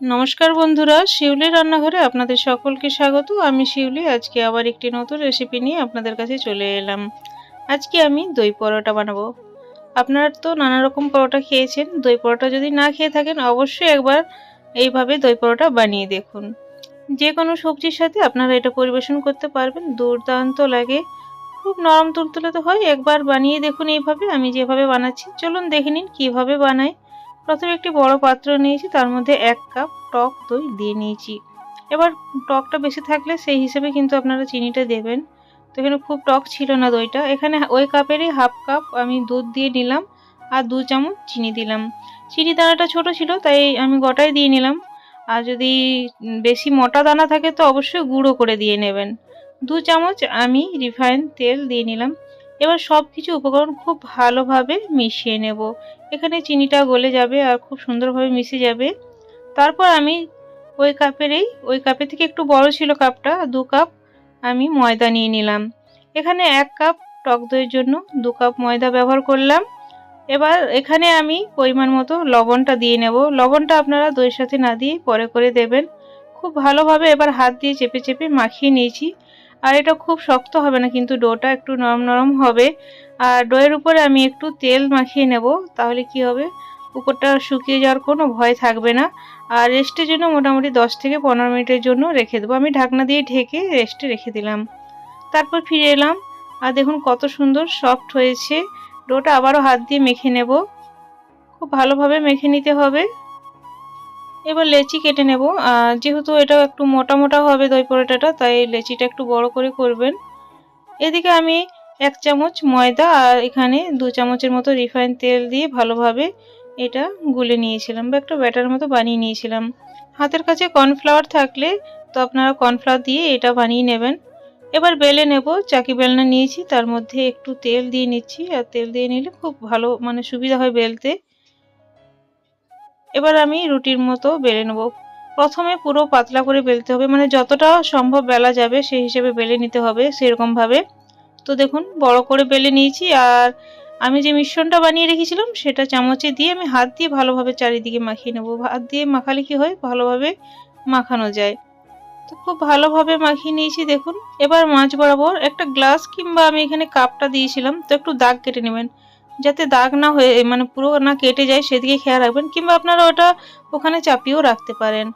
নমস্কার বন্ধুরা, শিউলি রান্নাঘরে আপনাদের সকলকে স্বাগত। আমি শিউলি, আজকে আবার একটি নতুন রেসিপি নিয়ে আপনাদের কাছে চলে এলাম। আজকে আমি দই পরোটা বানাবো। আপনারা তো নানা রকম পরোটা খেয়েছেন, দই পরোটা যদি না খেয়ে থাকেন, অবশ্যই একবার এইভাবে দই পরোটা বানিয়ে দেখুন। যে কোনো সবজির সাথে আপনারা এটা পরিবেশন করতে পারবেন, দুর্দান্ত লাগে। খুব নরম তুলতুলে তো হয়, একবার বানিয়ে দেখুন এইভাবে, আমি যেভাবে বানাচ্ছি, চলুন দেখে নিন কীভাবে বানাই প্রথমে একটি বড় পাত্র নিয়েছি, তার মধ্যে এক কাপ টক দই দিয়ে নিয়েছি। এবার টকটা বেশি থাকলে সেই হিসেবে কিন্তু আপনারা চিনিটা দেবেন। তো এখানে খুব টক ছিল না দইটা। এখানে ওই কাপেরই হাফ কাপ আমি দুধ দিয়ে নিলাম আর দু চামচ চিনি দিলাম। চিনি দানাটা ছোট ছিল, তাই আমি গোটাই দিয়ে নিলাম। আর যদি বেশি মোটা দানা থাকে তো অবশ্যই গুঁড়ো করে দিয়ে নেবেন। দু চামচ আমি রিফাইন তেল দিয়ে নিলাম। এবার সব কিছু উপকরণ খুব ভালোভাবে মিশিয়ে নেব। এখানে চিনিটা গলে যাবে আর খুব সুন্দরভাবে মিশে যাবে। তারপর আমি ওই কাপেরই ওই কাপের থেকে একটু বড় ছিল কাপটা, দু কাপ আমি ময়দা নিয়ে নিলাম। এখানে এক কাপ টক দইয়ের জন্য দু কাপ ময়দা ব্যবহার করলাম। এবার এখানে আমি পরিমাণ মতো লবণটা দিয়ে নেব। লবণটা আপনারা দইয়ের সাথে না দিয়ে পরে করে দেবেন। খুব ভালোভাবে এবার হাত দিয়ে চেপে চেপে মাখিয়ে নিয়েছি। আর এটা খুব শক্ত হবে না, কিন্তু ডোটা একটু নরম নরম হবে। আর ডোয়ের উপরে আমি একটু তেল মাখিয়ে নেব, তাহলে কি হবে? উপরটা শুকিয়ে যাওয়ার কোনো ভয় থাকবে না। আর রেস্টের জন্য মোটামুটি 10 থেকে পনেরো মিনিটের জন্য রেখে দেবো। আমি ঢাকনা দিয়ে ঢেকে রেস্টে রেখে দিলাম। তারপর ফিরে এলাম। আর দেখুন কত সুন্দর সফট হয়েছে। ডোটা আবারও হাত দিয়ে মেখে নেব। খুব ভালোভাবে মেখে নিতে হবে। এবার লেচি কেটে নেব। যেহেতু এটা একটু মোটা মোটা হবে দই পরোটাটা, তাই লেচিটা একটু বড় করে করবেন। এদিকে আমি এক চামচ ময়দা আর এখানে দু চামচের মতো রিফাইন তেল দিয়ে ভালোভাবে এটা গুলে নিয়েছিলাম বা একটা ব্যাটার মতো বানিয়ে নিয়েছিলাম। হাতের কাছে কর্নফ্লাওয়ার থাকলে তো আপনারা কর্নফ্লাওয়ার দিয়ে এটা বানিয়ে নেবেন। এবার বেলে নেব, চাকি বেলনা নিয়েছি, তার মধ্যে একটু তেল দিয়ে নিচ্ছি। আর তেল দিয়ে নিলে খুব ভালো মানে সুবিধা হয় বেলতে। এবার আমি রুটির মতো বেলে নেব। প্রথমে পুরো পাতলা করে বেলতে হবে মানে যতটা সম্ভব বেলা যাবে সেই হিসেবে বেলে নিতে হবে সেরকমভাবে। তো দেখুন, বড় করে বেলে নিয়েছি আর আমি যে মিশ্রণটা বানিয়ে রেখেছিলাম সেটা চামচে দিয়ে আমি হাত দিয়ে ভালোভাবে চারিদিকে মাখিয়ে নেব। হাত দিয়ে মাখালে কি হয়? ভালোভাবে মাখানো যায়। তো খুব ভালোভাবে মাখিয়ে নিয়েছি, দেখুন। এবার মাছ বরাবর একটা গ্লাস কিংবা আমি এখানে কাপটা দিয়েছিলাম, তো একটু দাগ কেটে নেবেন। যাতে দাগ না হয়ে মানে পুরো না কেটে যায় সেদিকে খেয়াল রাখবেন, কিংবা আপনারা ওটা ওখানে চাপিয়েও রাখতে পারেন।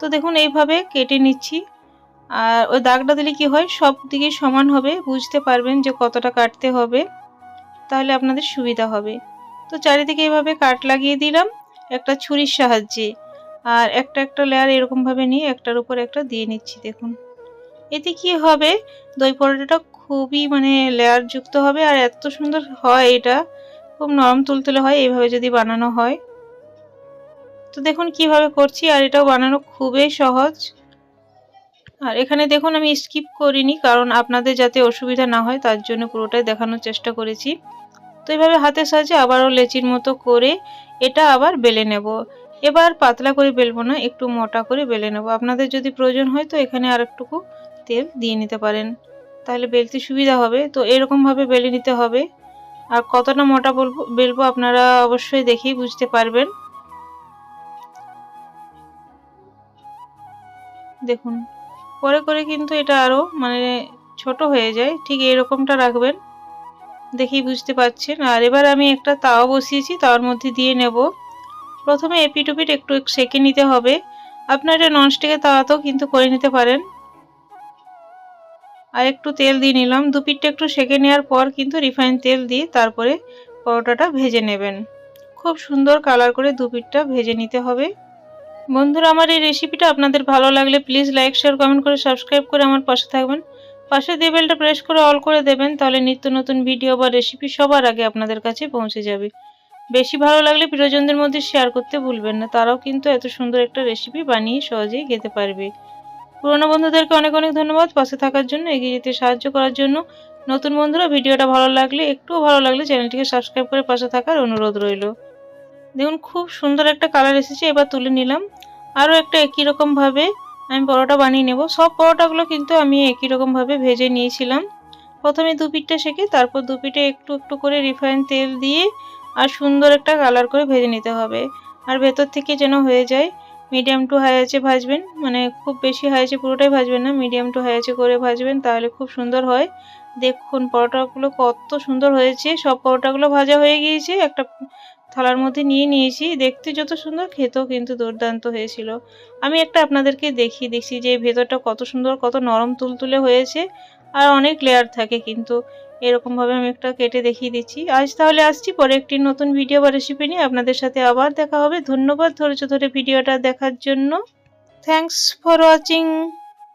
তো দেখুন, এইভাবে কেটে নিচ্ছি। আর ওই দাগটা দিলে কি হয়, সব দিকে সমান হবে, বুঝতে পারবেন যে কতটা কাটতে হবে, তাহলে আপনাদের সুবিধা হবে। তো চারিদিকে এইভাবে কাট লাগিয়ে দিলাম, একটা ছুরির সাহায্যে। আর একটা একটা লেয়ার এরকমভাবে নিয়ে একটার উপর একটা দিয়ে নিচ্ছি, দেখুন। এতে কি হবে, দই পরোটাটা খুবই মানে লেয়ার যুক্ত হবে, আর এত সুন্দর হয় এটা। খুব নরম তুলতুলে হয়, এইভাবে যদি বানানো হয়। তো দেখুন কীভাবে করছি, আর এটাও বানানো খুবই সহজ। আর এখানে দেখুন আমি স্কিপ করিনি, কারণ আপনাদের যাতে অসুবিধা না হয়, তার জন্য পুরোটাই দেখানোর চেষ্টা করেছি। তো এইভাবে হাতের সাহায্যে আবারও লেচির মতো করে এটা আবার বেলে নেব। এবার পাতলা করে বেলবো না, একটু মোটা করে বেলে নেব। আপনাদের যদি প্রয়োজন হয় তো এখানে আর একটুকু তেল দিয়ে নিতে পারেন। তাহলে বেলতে সুবিধা হবে। তো এরকমভাবে বেলে নিতে হবে। আর কতটা মোটা বলব, বেলবো আপনারা অবশ্যই দেখেই বুঝতে পারবেন। দেখুন, পরে করে কিন্তু এটা আরও মানে ছোট হয়ে যায়, ঠিক এরকমটা রাখবেন, দেখেই বুঝতে পারছেন আর এবার আমি একটা তাওয়া বসিয়েছি, তাওয়ার মধ্যে দিয়ে নেব। প্রথমে এপিট ওপিট একটু সেকে নিতে হবে। আপনার ননস্টিকের তাওয়াতেও কিন্তু করে নিতে পারেন। আর একটু তেল দিয়ে নিলাম। দু পিঠটা একটু সেকে নেওয়ার পর কিন্তু রিফাইন তেল দিয়ে তারপরে পরোটাটা ভেজে নেবেন। খুব সুন্দর কালার করে দু পিঠটা ভেজে নিতে হবে। বন্ধুরা, আমার এই রেসিপিটা আপনাদের ভালো লাগলে প্লিজ লাইক, শেয়ার, কমেন্ট করে সাবস্ক্রাইব করে আমার পাশে থাকবেন। পাশে দিয়ে বেলটা প্রেস করে অল করে দেবেন, তাহলে নিত্য নতুন ভিডিও বা রেসিপি সবার আগে আপনাদের কাছে পৌঁছে যাবে। বেশি ভালো লাগলে প্রিয়জনদের মধ্যে শেয়ার করতে ভুলবেন না, তারাও কিন্তু এত সুন্দর একটা রেসিপি বানিয়ে সহজেই খেতে পারবে। পুরোনো বন্ধুদেরকে অনেক অনেক ধন্যবাদ পাশে থাকার জন্য, এগিয়ে যেতে সাহায্য করার জন্য। নতুন বন্ধুরা, ভিডিওটা ভালো লাগলে, একটুও ভালো লাগলে চ্যানেলটিকে সাবস্ক্রাইব করে পাশে থাকার অনুরোধ রইল। দেখুন, খুব সুন্দর একটা কালার এসেছে, এবার তুলে নিলাম। আরও একটা একই রকমভাবে আমি পরোটা বানিয়ে নেব। সব পরোটাগুলো কিন্তু আমি একই রকমভাবে ভেজে নিয়েছিলাম। প্রথমে দু পিঠটা শেখে তারপর দু পিঠে একটু একটু করে রিফাইন তেল দিয়ে আর সুন্দর একটা কালার করে ভেজে নিতে হবে। আর ভেতর থেকে যেন হয়ে যায় মিডিয়াম টু হাই আছে ভাজবেন মানে খুব বেশি হাই আছে পুরোটাই ভাজবেন না মিডিয়াম টু হাই আছে করে ভাজবেন, তাহলে খুব সুন্দর হয়। দেখুন পরোটাগুলো কত সুন্দর হয়েছে, সব পরোটাগুলো ভাজা হয়ে গিয়েছে, একটা থালার মধ্যে নিয়ে নিয়েছি, দেখতে যত সুন্দর, খেতেও কিন্তু দুর্দান্ত হয়েছিল। আমি একটা আপনাদেরকে দেখিয়ে দেখছি যে ভেতরটা কত সুন্দর, কত নরম তুলতুলে হয়েছে, আর অনেক লেয়ার থাকে কিন্তু। এরকমভাবে আমি একটা কেটে দেখিয়ে দিচ্ছি। আজ তাহলে আসছি, পরে একটি নতুন ভিডিও বা রেসিপি নিয়ে আপনাদের সাথে আবার দেখা হবে। ধন্যবাদ ধৈর্য ধরে ভিডিওটা দেখার জন্য। Thanks for watching